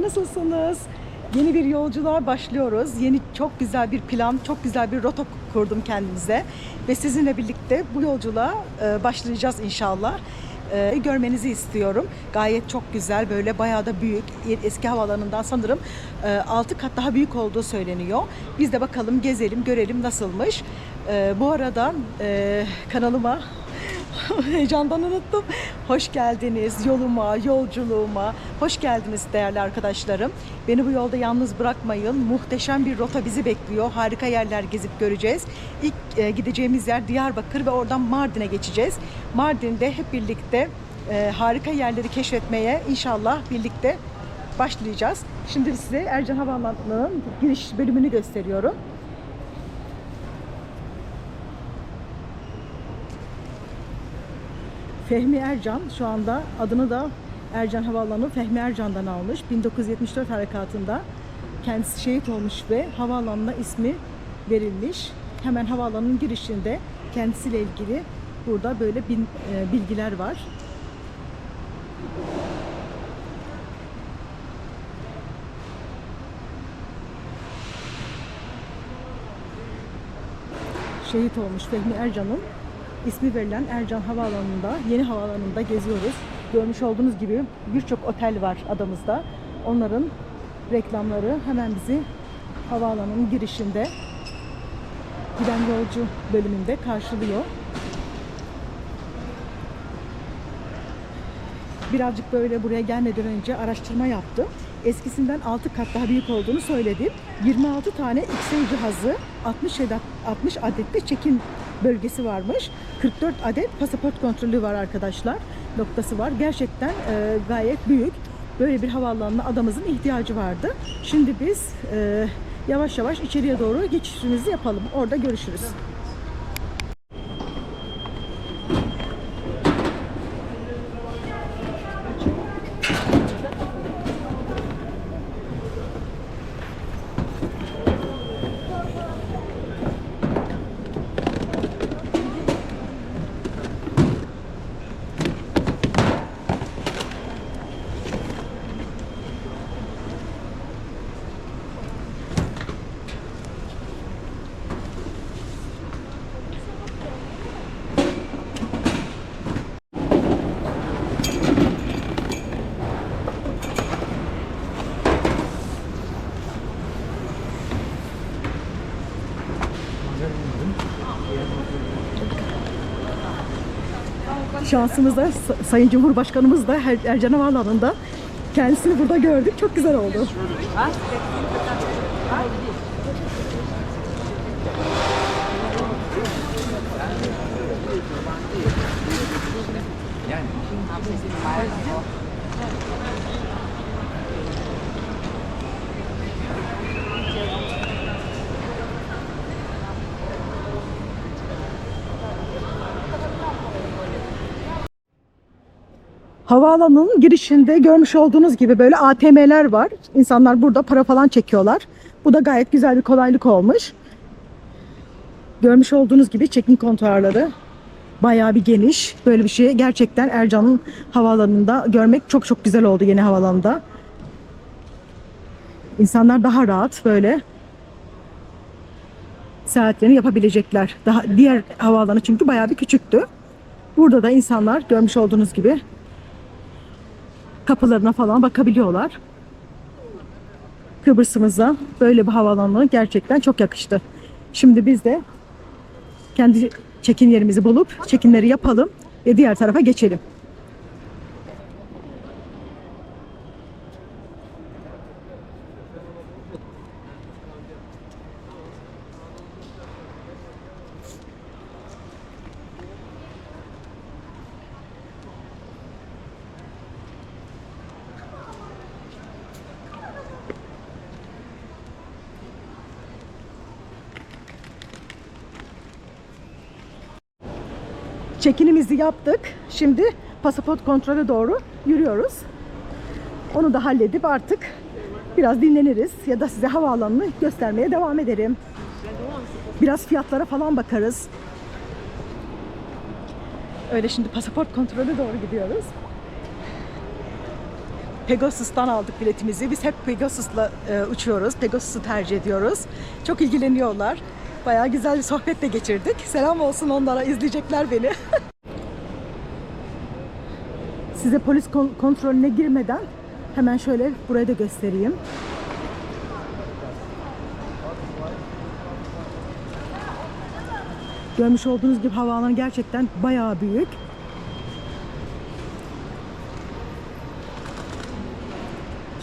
Nasılsınız? Yeni bir yolculuğa başlıyoruz. Yeni çok güzel bir plan, çok güzel bir rota kurdum kendimize. Ve sizinle birlikte bu yolculuğa e, başlayacağız inşallah. E, Görmenizi istiyorum. Gayet çok güzel, böyle bayağı da büyük. Eski havaalanından sanırım 6 kat daha büyük olduğu söyleniyor. Biz de bakalım, gezelim, görelim nasılmış. E, Bu arada e, kanalıma Heyecandan unuttum. Hoş geldiniz yoluma, yolculuğuma. Hoş geldiniz değerli arkadaşlarım. Beni bu yolda yalnız bırakmayın. Muhteşem bir rota bizi bekliyor. Harika yerler gezip göreceğiz. İlk e, gideceğimiz yer Diyarbakır ve oradan Mardin'e geçeceğiz. Mardin'de hep birlikte e, harika yerleri keşfetmeye inşallah birlikte başlayacağız. Şimdi size Ercan Havaalanı'nın giriş bölümünü gösteriyorum. Fehmi Ercan şu anda adını da Ercan Havaalanı Fehmi Ercan'dan almış. 1974 harekatında kendisi şehit olmuş ve havaalanına ismi verilmiş. Hemen havaalanının girişinde kendisiyle ilgili burada böyle bin, e, bilgiler var. Şehit olmuş Fehmi Ercan'ın ismi verilen Ercan Havaalanı'nda, yeni havaalanında geziyoruz. Görmüş olduğunuz gibi birçok otel var adamızda. Onların reklamları hemen bizi havaalanının girişinde giden yolcu bölümünde karşılıyor. Birazcık böyle buraya gelmeden önce araştırma yaptım. Eskisinden 6 kat daha büyük olduğunu söyledim. 26 tane X-ray cihazı, 60 adet, 60 adet de çekim bölgesi varmış. 44 adet pasaport kontrolü var arkadaşlar. Noktası var. Gerçekten e, gayet büyük. Böyle bir havaalanına adamızın ihtiyacı vardı. Şimdi biz e, yavaş yavaş içeriye doğru geçişimizi yapalım. Orada görüşürüz. Şansımızda Sa- Sayın Cumhurbaşkanımız da Er- Ercan Havaalanı'nda. Kendisini burada gördük. Çok güzel oldu. Havaalanının girişinde görmüş olduğunuz gibi böyle ATM'ler var. İnsanlar burada para falan çekiyorlar. Bu da gayet güzel bir kolaylık olmuş. Görmüş olduğunuz gibi check-in kontuarları bayağı bir geniş. Böyle bir şey gerçekten Ercan'ın havaalanında görmek çok çok güzel oldu yeni havaalanında. İnsanlar daha rahat böyle seyahatlerini yapabilecekler. Daha diğer havaalanı çünkü bayağı bir küçüktü. Burada da insanlar görmüş olduğunuz gibi kapılarına falan bakabiliyorlar. Kıbrıs'ımıza böyle bir havaalanı gerçekten çok yakıştı. Şimdi biz de kendi çekin yerimizi bulup çekinleri yapalım ve diğer tarafa geçelim. Çekinimizi yaptık. Şimdi pasaport kontrole doğru yürüyoruz. Onu da halledip artık biraz dinleniriz ya da size havaalanını göstermeye devam ederim. Biraz fiyatlara falan bakarız. Öyle şimdi pasaport kontrolü doğru gidiyoruz. Pegasus'tan aldık biletimizi. Biz hep Pegasus'la e, uçuyoruz. Pegasus'u tercih ediyoruz. Çok ilgileniyorlar. Bayağı güzel bir sohbet de geçirdik. Selam olsun onlara. izleyecekler beni. Size polis kon- kontrolüne girmeden hemen şöyle burayı da göstereyim. Görmüş olduğunuz gibi havaalanı gerçekten bayağı büyük.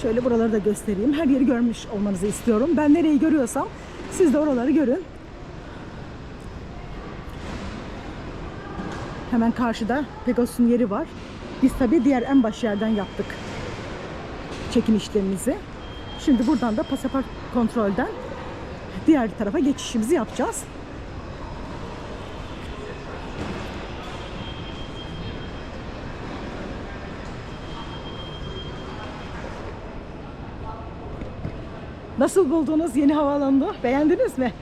Şöyle buraları da göstereyim. Her yeri görmüş olmanızı istiyorum. Ben nereyi görüyorsam siz de oraları görün. Hemen karşıda Pegasus'un yeri var. Biz tabii diğer en baş yerden yaptık çekim işlemimizi. Şimdi buradan da pasaport kontrolden diğer tarafa geçişimizi yapacağız. Nasıl buldunuz yeni havaalanını? Beğendiniz mi?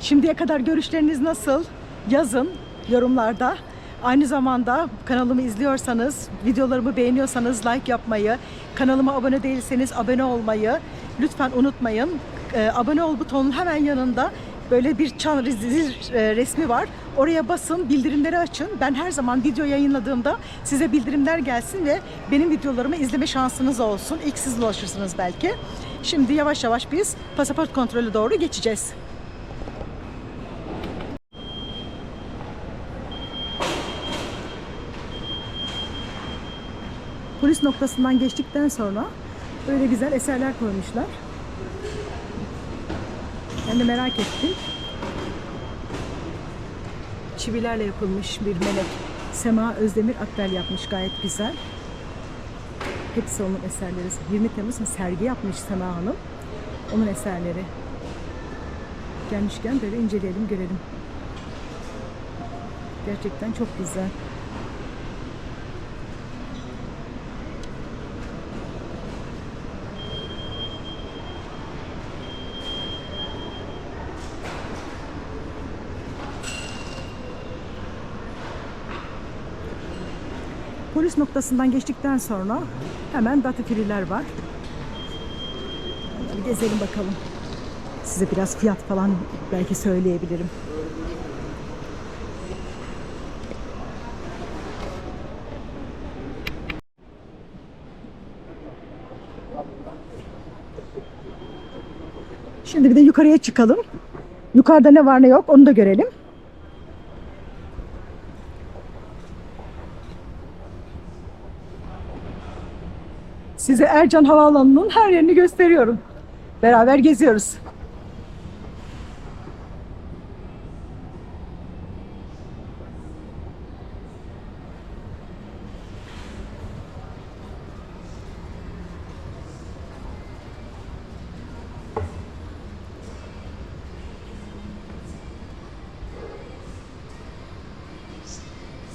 Şimdiye kadar görüşleriniz nasıl? Yazın yorumlarda. Aynı zamanda kanalımı izliyorsanız, videolarımı beğeniyorsanız like yapmayı, kanalıma abone değilseniz abone olmayı lütfen unutmayın. Ee, abone ol butonunun hemen yanında böyle bir çan zil e, resmi var. Oraya basın, bildirimleri açın. Ben her zaman video yayınladığımda size bildirimler gelsin ve benim videolarımı izleme şansınız olsun. İlk siz ulaşırsınız belki. Şimdi yavaş yavaş biz pasaport kontrolü doğru geçeceğiz. Polis noktasından geçtikten sonra böyle güzel eserler koymuşlar. Ben de merak ettim. Çivilerle yapılmış bir melek. Sema Özdemir Akbel yapmış gayet güzel. Hepsi onun eserleri. 20 Temmuz sergi yapmış Sema Hanım. Onun eserleri. Gelmişken böyle inceleyelim, görelim. Gerçekten çok güzel. Polis noktasından geçtikten sonra hemen datifiriler var. Bir gezelim bakalım. Size biraz fiyat falan belki söyleyebilirim. Şimdi bir de yukarıya çıkalım. Yukarıda ne var ne yok onu da görelim. Size Ercan Havaalanı'nın her yerini gösteriyorum. Beraber geziyoruz.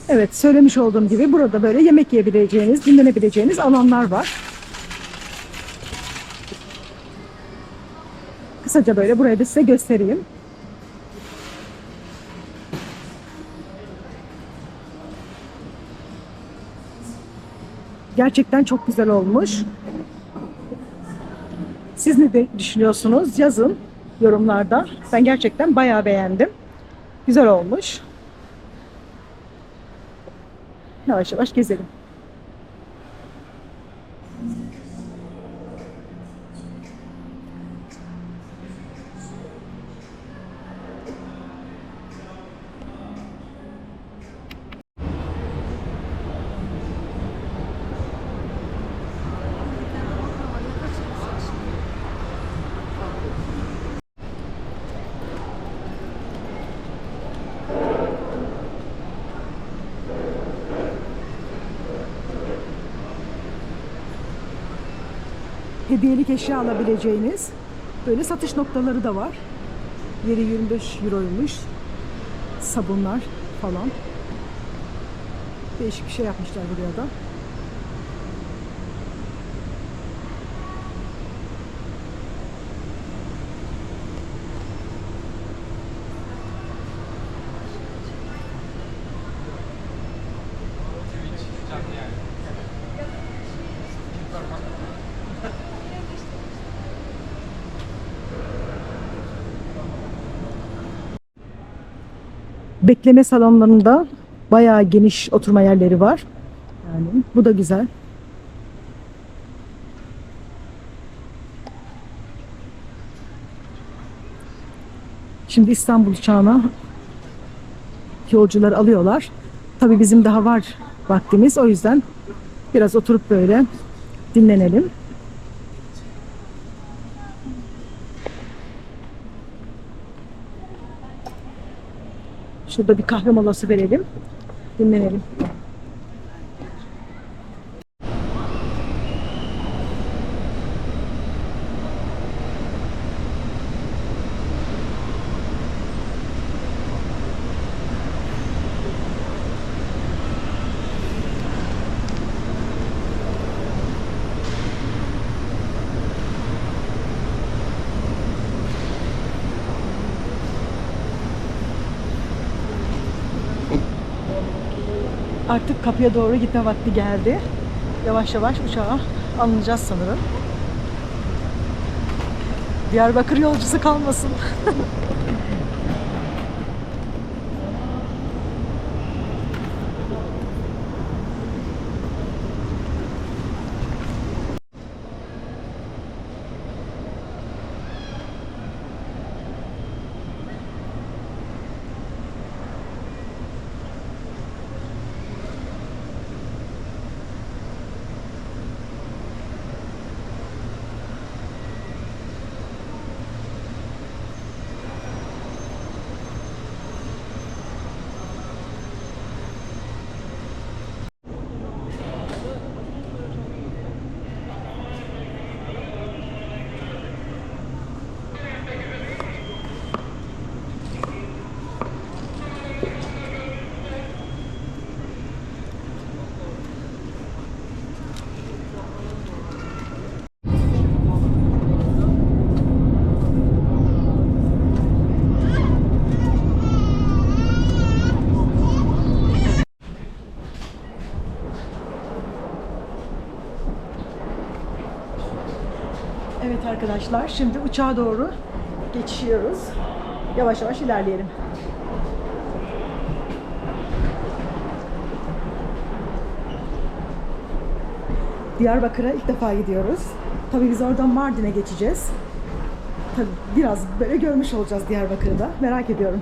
Evet, söylemiş olduğum gibi burada böyle yemek yiyebileceğiniz, dinlenebileceğiniz alanlar var. Kısaca böyle burayı da size göstereyim. Gerçekten çok güzel olmuş. Siz ne de düşünüyorsunuz? Yazın yorumlarda. Ben gerçekten bayağı beğendim. Güzel olmuş. Yavaş yavaş gezelim. Hediyelik eşya alabileceğiniz böyle satış noktaları da var. Yeri 25 euroymuş. Sabunlar falan. Değişik bir şey yapmışlar buraya da. Bekleme salonlarında bayağı geniş oturma yerleri var. Yani bu da güzel. Şimdi İstanbul uçağına yolcular alıyorlar. Tabii bizim daha var vaktimiz. O yüzden biraz oturup böyle dinlenelim. Şurada bir kahve molası verelim. Dinlenelim. Artık kapıya doğru gitme vakti geldi. Yavaş yavaş uçağa alınacağız sanırım. Diyarbakır yolcusu kalmasın. Evet arkadaşlar şimdi uçağa doğru geçiyoruz. Yavaş yavaş ilerleyelim. Diyarbakır'a ilk defa gidiyoruz. Tabii biz oradan Mardin'e geçeceğiz. Tabii biraz böyle görmüş olacağız Diyarbakır'ı da. Merak ediyorum.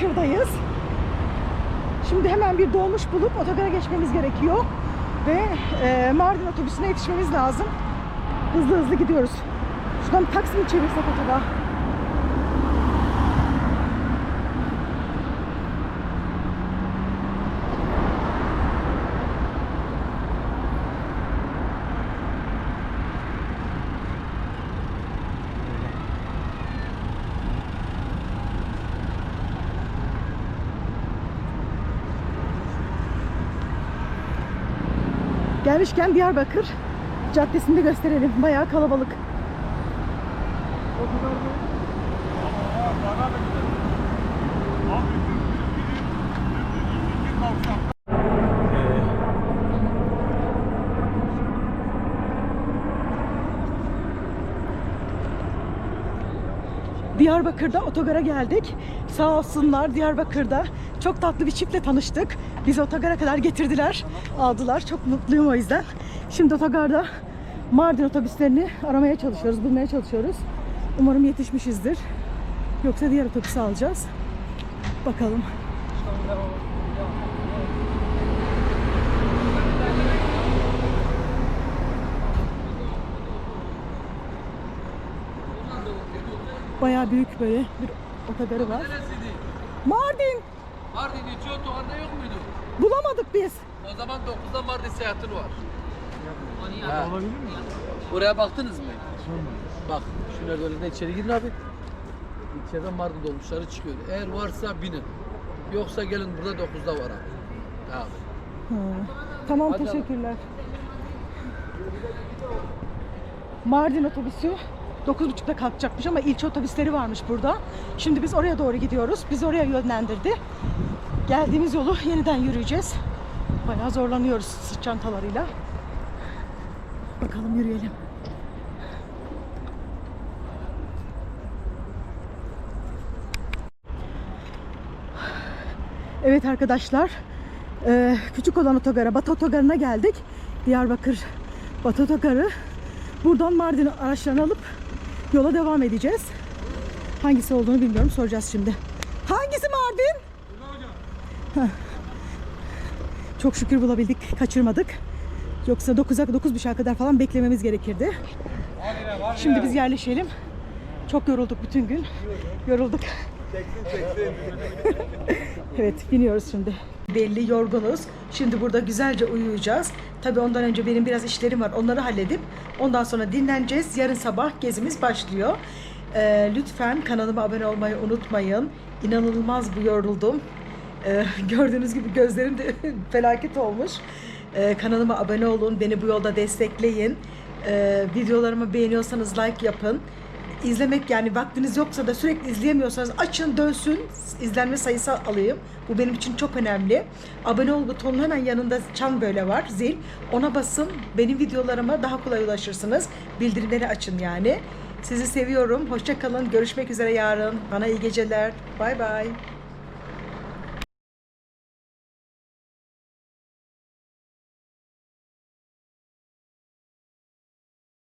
Diyarbakır'dayız. Şimdi hemen bir dolmuş bulup otogara geçmemiz gerekiyor. Ve e, Mardin otobüsüne yetişmemiz lazım. Hızlı hızlı gidiyoruz. Şuradan bir taksi mi çevirsek acaba? Gelmişken Diyarbakır Caddesi'nde gösterelim. Bayağı kalabalık. Diyarbakır'da otogara geldik. Sağ olsunlar Diyarbakır'da çok tatlı bir çiftle tanıştık. Bizi otogara kadar getirdiler, aldılar. Çok mutluyum o yüzden. Şimdi otogarda Mardin otobüslerini aramaya çalışıyoruz, bulmaya çalışıyoruz. Umarım yetişmişizdir. Yoksa diğer otobüsü alacağız. Bakalım. Bayağı büyük böyle bir otogarı var. Neresiydi? Mardin! Mardin içi otogarda yok muydu? Bulamadık biz. O zaman 9'da Mardin seyahatin var. Ha. Buraya baktınız mı? Bak şu nereden içeri girin abi. İçeriden Mardin dolmuşları çıkıyor. Eğer varsa binin. Yoksa gelin burada 9'da var abi. Ha. Tamam Hadi teşekkürler. Mardin otobüsü 9.30'da kalkacakmış ama ilçe otobüsleri varmış burada. Şimdi biz oraya doğru gidiyoruz. Biz oraya yönlendirdi. Geldiğimiz yolu yeniden yürüyeceğiz. Bayağı zorlanıyoruz sırt çantalarıyla. Bakalım yürüyelim. Evet arkadaşlar, eee, küçük olan otogara, Batı otogarına geldik. Diyarbakır Batı otogarı. Buradan Mardin araçlarını alıp yola devam edeceğiz. Hangisi olduğunu bilmiyorum, soracağız şimdi. Hangisi Mardin? Çok şükür bulabildik, kaçırmadık. Yoksa 9'a 9.30'a kadar falan beklememiz gerekirdi. Şimdi biz yerleşelim. Çok yorulduk bütün gün. Yorulduk. Evet biniyoruz şimdi. Belli yorgunuz. Şimdi burada güzelce uyuyacağız. Tabii ondan önce benim biraz işlerim var. Onları halledip ondan sonra dinleneceğiz. Yarın sabah gezimiz başlıyor. Ee, lütfen kanalıma abone olmayı unutmayın. İnanılmaz bu yoruldum. Ee, gördüğünüz gibi gözlerim de felaket olmuş. Ee, kanalıma abone olun. Beni bu yolda destekleyin. Ee, videolarımı beğeniyorsanız like yapın izlemek yani vaktiniz yoksa da sürekli izleyemiyorsanız açın dönsün izlenme sayısı alayım. Bu benim için çok önemli. Abone ol butonunun hemen yanında çan böyle var zil. Ona basın benim videolarıma daha kolay ulaşırsınız. Bildirimleri açın yani. Sizi seviyorum. Hoşça kalın. Görüşmek üzere yarın. Bana iyi geceler. Bay bay.